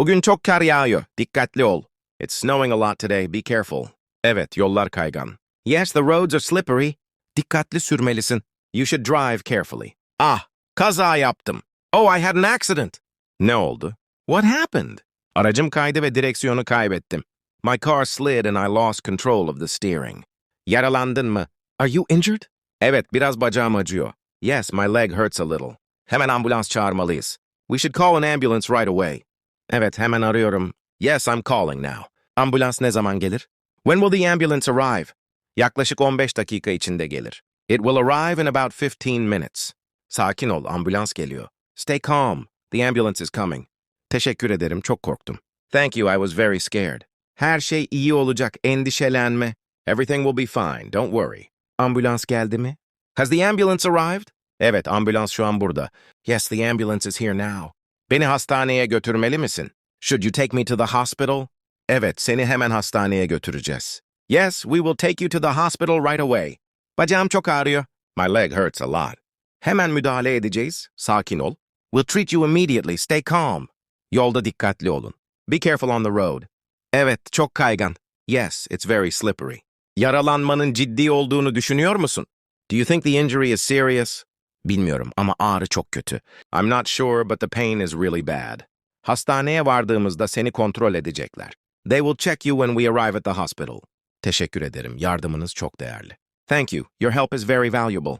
Bugün çok kar yağıyor. Dikkatli ol. It's snowing a lot today. Be careful. Evet, yollar kaygan. Yes, the roads are slippery. Dikkatli sürmelisin. You should drive carefully. Ah, kaza yaptım. Oh, I had an accident. Ne oldu? What happened? Aracım kaydı ve direksiyonu kaybettim. My car slid and I lost control of the steering. Yaralandın mı? Are you injured? Evet, biraz bacağım acıyor. Yes, my leg hurts a little. Hemen ambulans çağırmalıyız. We should call an ambulance right away. Evet, hemen arıyorum. Yes, I'm calling now. Ambulans ne zaman gelir? When will the ambulance arrive? Yaklaşık 15 dakika içinde gelir. It will arrive in about 15 minutes. Sakin ol, ambulans geliyor. Stay calm. The ambulance is coming. Teşekkür ederim, çok korktum. Thank you, I was very scared. Her şey iyi olacak, endişelenme. Everything will be fine, don't worry. Ambulans geldi mi? Has the ambulance arrived? Evet, ambulans şu an burada. Yes, the ambulance is here now. Beni hastaneye götürmeli misin? Should you take me to the hospital? Evet, seni hemen hastaneye götüreceğiz. Yes, we will take you to the hospital right away. Bacağım çok ağrıyor. My leg hurts a lot. Hemen müdahale edeceğiz. Sakin ol. We'll treat you immediately. Stay calm. Yolda dikkatli olun. Be careful on the road. Evet, çok kaygan. Yes, it's very slippery. Yaralanmanın ciddi olduğunu düşünüyor musun? Do you think the injury is serious? Bilmiyorum ama ağrı çok kötü. I'm not sure but the pain is really bad. Hastaneye vardığımızda seni kontrol edecekler. They will check you when we arrive at the hospital. Teşekkür ederim. Yardımınız çok değerli. Thank you. Your help is very valuable.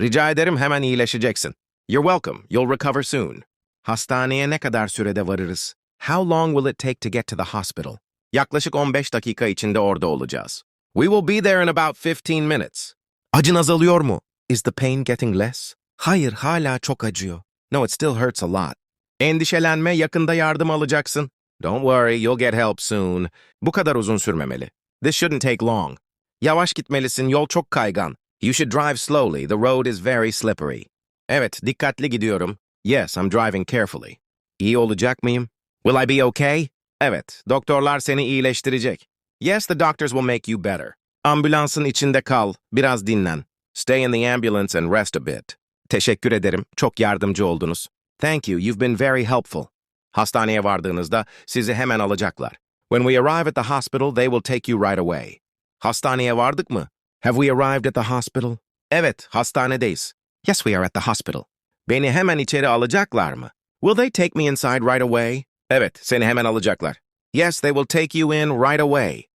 Rica ederim hemen iyileşeceksin. You're welcome. You'll recover soon. Hastaneye ne kadar sürede varırız? How long will it take to get to the hospital? Yaklaşık 15 dakika içinde orada olacağız. We will be there in about 15 minutes. Acın azalıyor mu? Is the pain getting less? Hayır, hala çok acıyor. No, it still hurts a lot. Endişelenme, yakında yardım alacaksın. Don't worry, you'll get help soon. Bu kadar uzun sürmemeli. This shouldn't take long. Yavaş gitmelisin, yol çok kaygan. You should drive slowly, the road is very slippery. Evet, dikkatli gidiyorum. Yes, I'm driving carefully. İyi olacak mıyım? Will I be okay? Evet, doktorlar seni iyileştirecek. Yes, the doctors will make you better. Ambulansın içinde kal, biraz dinlen. Stay in the ambulance and rest a bit. Teşekkür ederim, çok yardımcı oldunuz. Thank you, you've been very helpful. Hastaneye vardığınızda sizi hemen alacaklar. When we arrive at the hospital, they will take you right away. Hastaneye vardık mı? Have we arrived at the hospital? Evet, hastanedeyiz. Yes, we are at the hospital. Beni hemen içeri alacaklar mı? Will they take me inside right away? Evet, seni hemen alacaklar. Yes, they will take you in right away.